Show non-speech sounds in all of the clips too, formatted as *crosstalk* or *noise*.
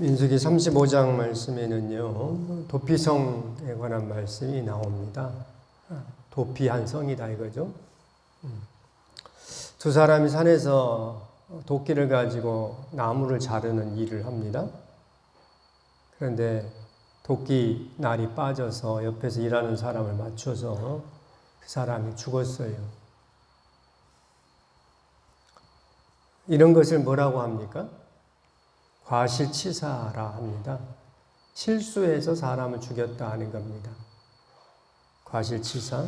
민수기 35장 말씀에는요, 도피성에 관한 말씀이 나옵니다. 도피한 성이다 이거죠. 음. 두 사람이 산에서 도끼를 가지고 나무를 자르는 일을 합니다. 그런데 도끼 날이 빠져서 옆에서 일하는 사람을 맞춰서 그 사람이 죽었어요. 이런 것을 뭐라고 합니까? 과실치사라 합니다. 실수해서 사람을 죽였다 하는 겁니다. 과실치사.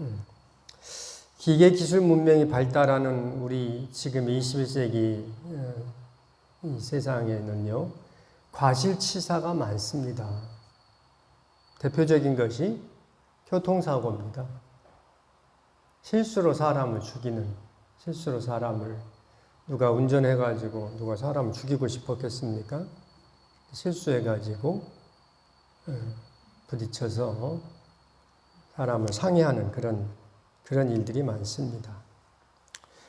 음. 기계 기술 문명이 발달하는 우리 지금 21세기 어, 이 세상에는요, 과실치사가 많습니다. 대표적인 것이 교통사고입니다. 실수로 사람을 죽이는, 실수로 사람을 누가 운전해가지고 누가 사람을 죽이고 싶었겠습니까? 실수해가지고 어, 부딪혀서 사람을 상해하는 그런 그런 일들이 많습니다.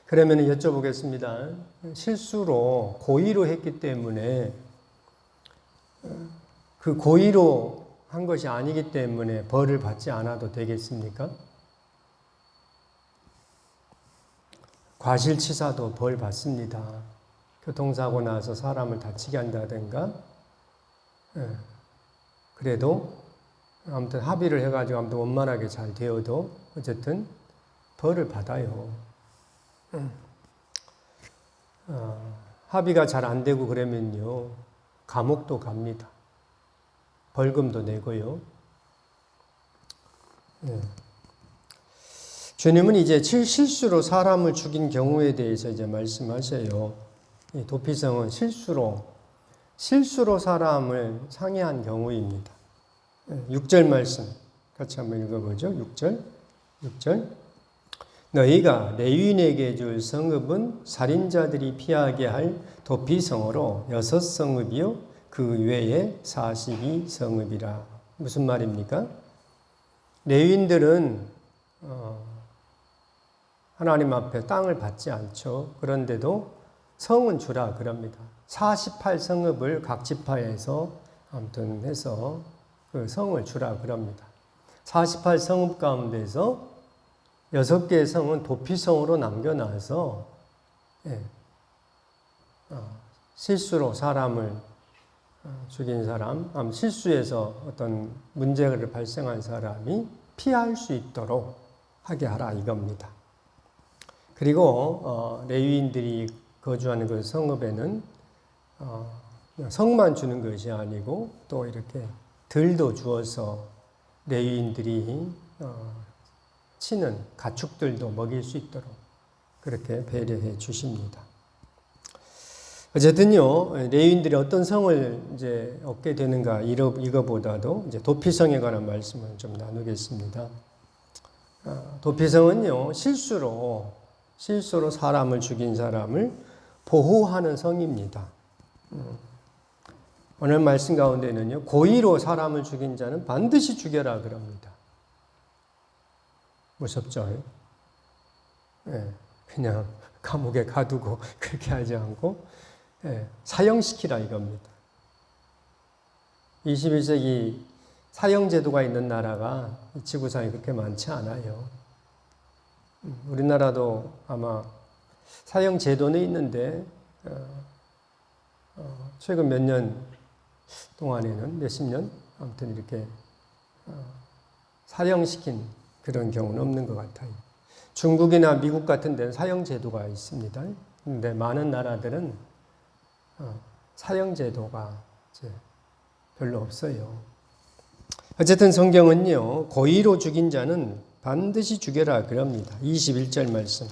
그러면 여쭤보겠습니다. 실수로 고의로 했기 때문에 어, 그 고의로 한 것이 아니기 때문에 벌을 받지 않아도 되겠습니까? 과실치사도 벌 받습니다. 교통사고 나서 사람을 다치게 한다든가, 예. 그래도 아무튼 합의를 해가지고 아무튼 원만하게 잘 되어도 어쨌든 벌을 받아요. 어, 합의가 잘 안 되고 그러면요, 감옥도 갑니다. 벌금도 내고요. 예. 주님은 이제 실수로 사람을 죽인 경우에 대해서 이제 말씀하세요. 도피성은 실수로, 실수로 사람을 상해한 경우입니다. 6절 말씀 같이 한번 읽어보죠. 6절. 6절. 너희가 레위인에게 줄 성읍은 살인자들이 피하게 할 도피성으로 여섯 성읍이요 그 외에 사십이 성읍이라 무슨 말입니까? 레위인들은 어, 하나님 앞에 땅을 받지 않죠. 그런데도 성은 주라 그럽니다. 48성읍을 각 지파에서 아무튼 해서 그 성을 주라 그럽니다. 48성읍 가운데서 여섯 개의 성은 도피성으로 남겨놔서 예, 어, 실수로 사람을 어, 죽인 사람, 실수해서 어떤 문제를 발생한 사람이 피할 수 있도록 하게 하라 이겁니다. 그리고 어, 레위인들이 거주하는 그 성읍에는 어, 성만 주는 것이 아니고 또 이렇게 들도 주어서 레위인들이 어, 치는 가축들도 먹일 수 있도록 그렇게 배려해 주십니다. 어쨌든요, 레위인들이 어떤 성을 이제 얻게 되는가 이거보다도 이제 도피성에 관한 말씀을 좀 나누겠습니다. 아, 도피성은요 실수로 실수로 사람을 죽인 사람을 보호하는 성입니다. 음. 오늘 말씀 가운데는요 고의로 사람을 죽인 자는 반드시 죽여라 그럽니다. 무섭죠? 예, 그냥 감옥에 가두고 *laughs* 그렇게 하지 않고 예, 사형시키라 이겁니다. 21세기 사형제도가 있는 나라가 지구상에 그렇게 많지 않아요. 음, 우리나라도 아마 사형 제도는 있는데 어, 어, 최근 몇 년 동안에는 몇십 년 아무튼 이렇게 어, 사형시킨 그런 경우는 없는 것 같아요. 중국이나 미국 같은 데는 사형 제도가 있습니다. 근데 많은 나라들은 어, 사형 제도가 별로 없어요. 어쨌든 성경은요, 고의로 죽인 자는 반드시 죽여라 그럽니다. 21절 말씀.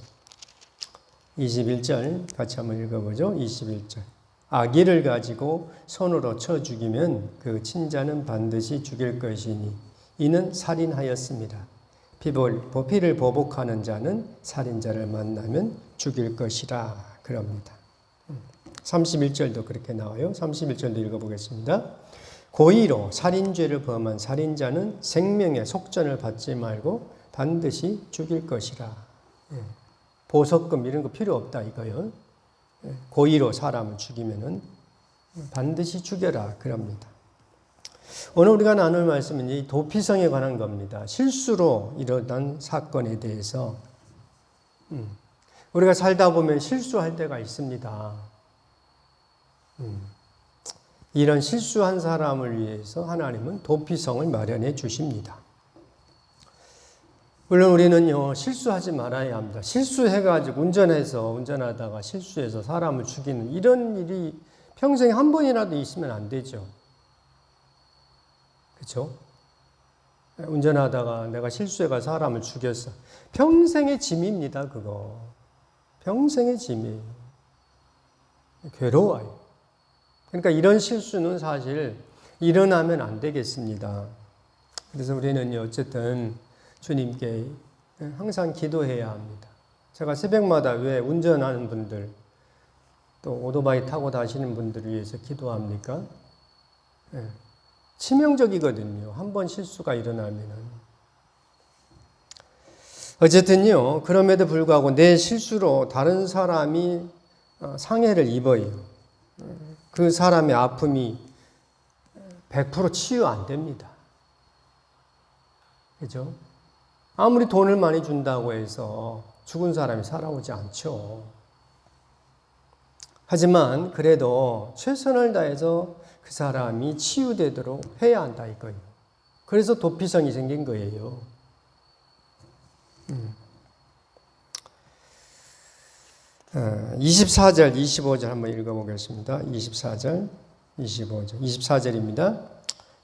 21절 같이 한번 읽어보죠. 21절. 아기를 가지고 손으로 쳐 죽이면 그 친자는 반드시 죽일 것이니 이는 살인하였습니다. 피를 보복하는 자는 살인자를 만나면 죽일 것이라 그럽니다. 31절도 그렇게 나와요. 31절도 읽어보겠습니다. 고의로 살인죄를 범한 살인자는 생명의 속전을 받지 말고 반드시 죽일 것이라. 예. 보석금 이런 거 필요 없다 이거요. 예. 고의로 사람을 죽이면은 반드시 죽여라 그럽니다. 오늘 우리가 나눌 말씀은 이 도피성에 관한 겁니다. 실수로 일어난 사건에 대해서 음, 우리가 살다 보면 실수할 때가 있습니다. 음, 이런 실수한 사람을 위해서 하나님은 도피성을 마련해 주십니다. 물론 우리는요, 실수하지 말아야 합니다. 실수해가지고 운전해서, 운전하다가 실수해서 사람을 죽이는 이런 일이 평생에 한 번이라도 있으면 안 되죠. 그렇죠? 운전하다가 내가 실수해가 사람을 죽였어. 평생의 짐입니다, 그거. 평생의 짐이에요. 괴로워요. 그러니까 이런 실수는 사실 일어나면 안 되겠습니다. 그래서 우리는 어쨌든 주님께 항상 기도해야 합니다. 제가 새벽마다 왜 운전하는 분들, 또 오토바이 타고 다니는 분들을 위해서 기도합니까? 네. 치명적이거든요. 한 번 실수가 일어나면은. 어쨌든요, 그럼에도 불구하고 내 실수로 다른 사람이 어, 상해를 입어요. 그 사람의 아픔이 100% 치유 안 됩니다. 그죠? 아무리 돈을 많이 준다고 해서 죽은 사람이 살아오지 않죠. 하지만 그래도 최선을 다해서 그 사람이 치유되도록 해야 한다 이거예요. 그래서 도피성이 생긴 거예요. 음. 24절, 25절 한번 읽어보겠습니다. 24절, 25절, 24절입니다.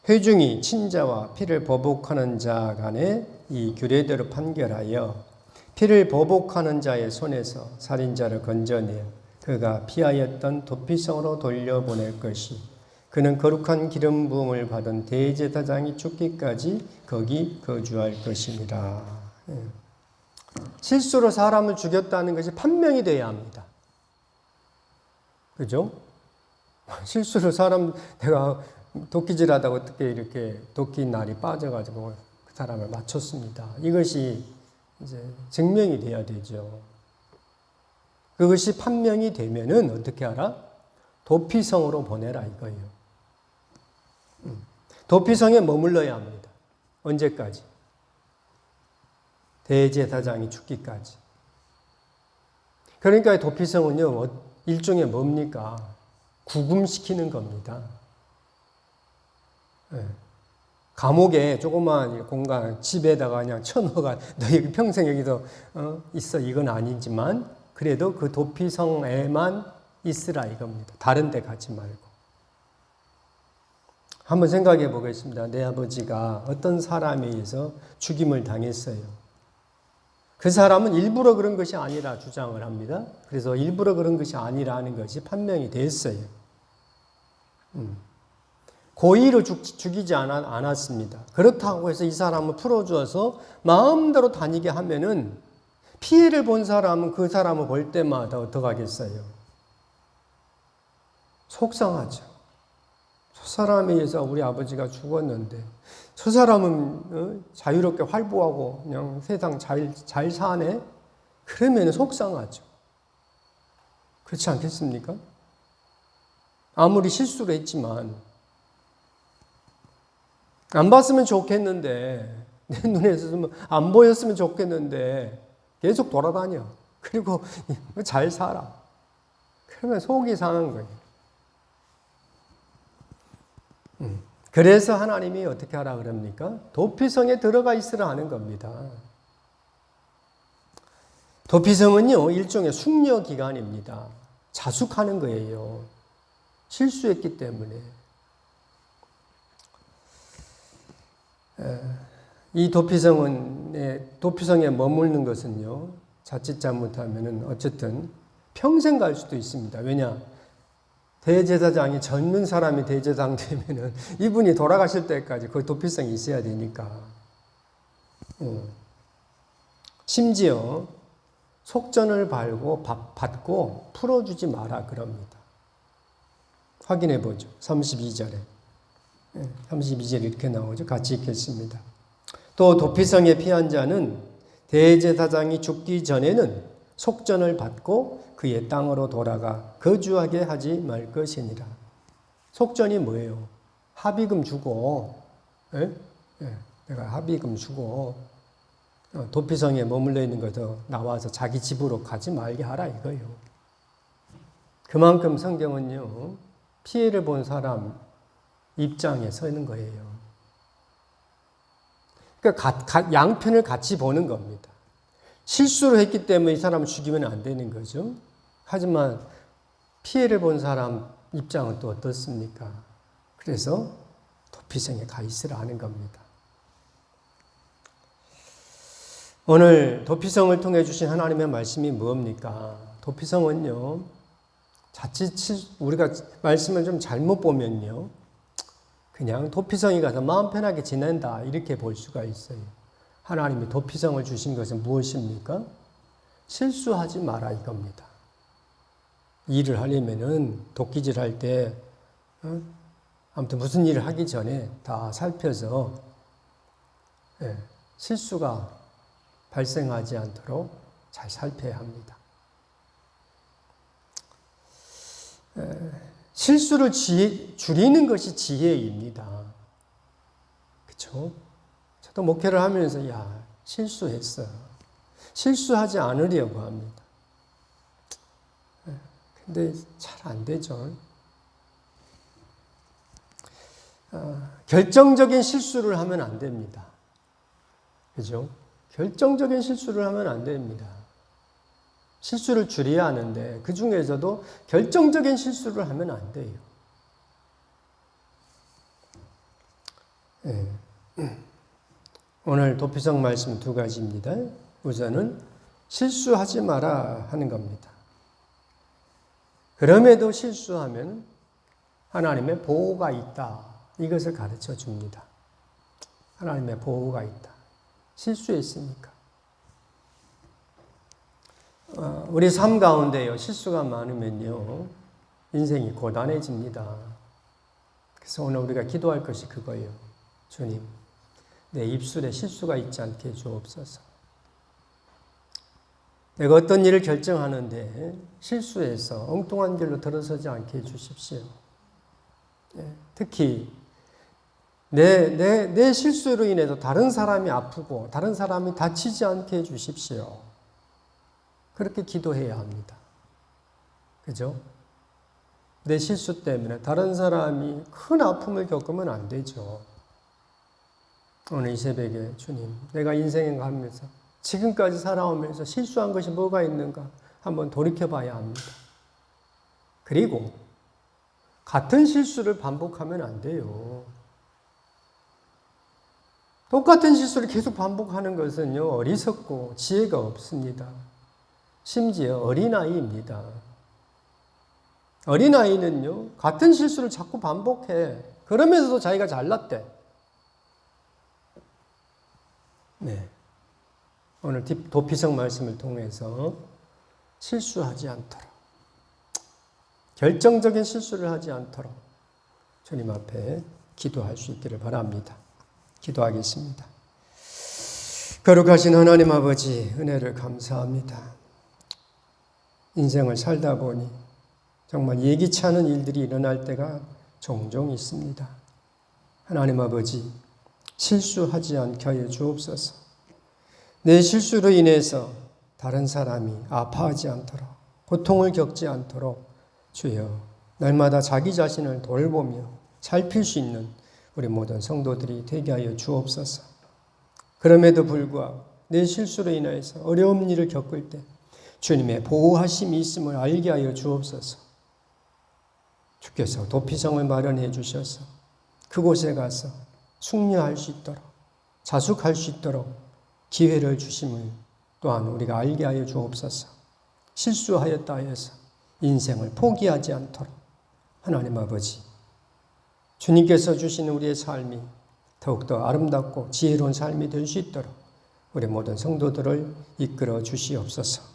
회중이 친자와 피를 보복하는 자 간에 이 규례대로 판결하여 피를 보복하는 자의 손에서 살인자를 건져내 그가 피하였던 도피성으로 돌려보낼 것이 그는 거룩한 기름 부음을 받은 대제사장이 죽기까지 거기 거주할 것입니다. 예. 실수로 사람을 죽였다는 것이 판명이 돼야 합니다. 그죠? *laughs* 실수로 사람 내가 도끼질하다가 어떻게 이렇게 도끼 날이 빠져가지고 그 사람을 맞췄습니다. 이것이 이제 증명이 돼야 되죠. 그것이 판명이 되면은 어떻게 하라? 도피성으로 보내라 이거예요. 음. 도피성에 머물러야 합니다. 언제까지? 대제사장이 죽기까지. 그러니까 도피성은요, 어, 일종의 뭡니까? 구금시키는 겁니다. 네. 감옥에 조그만 공간, 집에다가 그냥 쳐넣어가, *laughs* 너 여기 평생 여기서 어, 있어. 이건 아니지만, 그래도 그 도피성에만 있으라 이겁니다. 다른 데 가지 말고. 한번 생각해 보겠습니다. 내 아버지가 어떤 사람에 의해서 죽임을 당했어요. 그 사람은 일부러 그런 것이 아니라 주장을 합니다. 그래서 일부러 그런 것이 아니라는 것이 판명이 됐어요. 음. 고의로 죽, 이지 않았습니다. 그렇다고 해서 이 사람을 풀어주어서 마음대로 다니게 하면은 피해를 본 사람은 그 사람을 볼 때마다 어떡하겠어요? 속상하죠. 저 사람에 의해서 우리 아버지가 죽었는데 저 사람은 어, 자유롭게 활보하고 그냥 세상 잘, 잘 사네? 그러면 속상하죠. 그렇지 않겠습니까? 아무리 실수를 했지만, 안 봤으면 좋겠는데, 내 *laughs* 눈에서 안 보였으면 좋겠는데, 계속 돌아다녀. 그리고 *laughs* 잘 살아. 그러면 속이 상한 거예요. 음. 그래서 하나님이 어떻게 하라 그럽니까? 도피성에 들어가 있으라 하는 겁니다. 도피성은요, 일종의 숙려 기간입니다. 자숙하는 거예요. 실수했기 때문에. 이 도피성은, 도피성에 머무는 것은요, 자칫 잘못하면 어쨌든 평생 갈 수도 있습니다. 왜냐? 대제사장이 젊은 사람이 대제사장 *laughs* 되면은 이분이 돌아가실 때까지 그 도피성이 있어야 되니까. 어. 심지어 속전을 발고 받고 풀어주지 마라 그럽니다. 확인해 보죠. 32절에. 32절에 이렇게 나오죠. 같이 읽겠습니다. 또 도피성에 피한 자는 대제사장이 죽기 전에는 속전을 받고 그의 땅으로 돌아가 거주하게 하지 말 것이니라. 속전이 뭐예요? 합의금 주고, 예? 예, 내가 합의금 주고, 어, 도피성에 머물러 있는 것도 나와서 자기 집으로 가지 말게 하라 이거예요. 그만큼 성경은요, 피해를 본 사람 입장에 서 있는 거예요. 그러니까 양편을 같이 보는 겁니다. 실수를 했기 때문에 이 사람을 죽이면 안 되는 거죠. 하지만 피해를 본 사람 입장은 또 어떻습니까? 그래서 도피성에 가 있으라 하는 겁니다. 오늘 도피성을 통해 주신 하나님의 말씀이 뭡니까? 도피성은요, 자칫 우리가 말씀을 좀 잘못 보면요, 그냥 도피성에 가서 마음 편하게 지낸다, 이렇게 볼 수가 있어요. 하나님이 도피성을 주신 것은 무엇입니까? 실수하지 마라 이겁니다. 일을 하려면은 도끼질 할 때, 어? 아무튼 무슨 일을 하기 전에 다 살펴서 예, 실수가 발생하지 않도록 잘 살펴야 합니다. 실수를 지혜, 줄이는 것이 지혜입니다. 그렇죠? 저도 목회를 하면서 야 실수했어. 실수하지 않으려고 합니다. 근데 잘 안 되죠. 어, 결정적인 실수를 하면 안 됩니다. 그죠? 결정적인 실수를 하면 안 됩니다. 실수를 줄여야 하는데 그 중에서도 결정적인 실수를 하면 안 돼요. 네. 오늘 도피성 말씀 두 가지입니다. 우선은 실수하지 마라 하는 겁니다. 그럼에도 실수하면 하나님의 보호가 있다. 이것을 가르쳐 줍니다. 하나님의 보호가 있다. 실수했으니까. 어, 우리 삶 가운데요, 실수가 많으면요, 인생이 고단해집니다. 그래서 오늘 우리가 기도할 것이 그거예요. 주님, 내 입술에 실수가 있지 않게 주옵소서. 내가 어떤 일을 결정하는데 실수해서 엉뚱한 길로 들어서지 않게 해주십시오. 예, 특히 내, 내, 내 실수로 인해서 다른 사람이 아프고 다른 사람이 다치지 않게 해주십시오. 그렇게 기도해야 합니다. 그죠? 내 실수 때문에 다른 사람이 큰 아픔을 겪으면 안 되죠. 오늘 이 새벽에 주님, 내가 인생에 가면서 지금까지 살아오면서 실수한 것이 뭐가 있는가 한번 돌이켜 봐야 합니다. 그리고 같은 실수를 반복하면 안 돼요. 똑같은 실수를 계속 반복하는 것은요, 어리석고 지혜가 없습니다. 심지어 어린아이입니다. 어린아이는요, 같은 실수를 자꾸 반복해. 그러면서도 자기가 잘났대. 네. 오늘 도피성 말씀을 통해서 실수하지 않도록, 결정적인 실수를 하지 않도록 주님 앞에 기도할 수 있기를 바랍니다. 기도하겠습니다. 거룩하신 하나님 아버지, 은혜를 감사합니다. 인생을 살다 보니 정말 예기치 않은 일들이 일어날 때가 종종 있습니다. 하나님 아버지, 실수하지 않게 하여 주옵소서. 내 실수로 인해서 다른 사람이 아파하지 않도록, 고통을 겪지 않도록 주여, 날마다 자기 자신을 돌보며 살필 수 있는 우리 모든 성도들이 되게 하여 주옵소서. 그럼에도 불구하고 내 실수로 인하여서 어려운 일을 겪을 때 주님의 보호하심이 있음을 알게 하여 주옵소서. 주께서 도피성을 마련해 주셔서 그곳에 가서 숙려할 수 있도록 자숙할 수 있도록 기회를 주심을 또한 우리가 알게 하여 주옵소서. 실수하였다 해서 인생을 포기하지 않도록 하나님 아버지 주님께서 주시는 우리의 삶이 더욱더 아름답고 지혜로운 삶이 될 수 있도록 우리 모든 성도들을 이끌어 주시옵소서.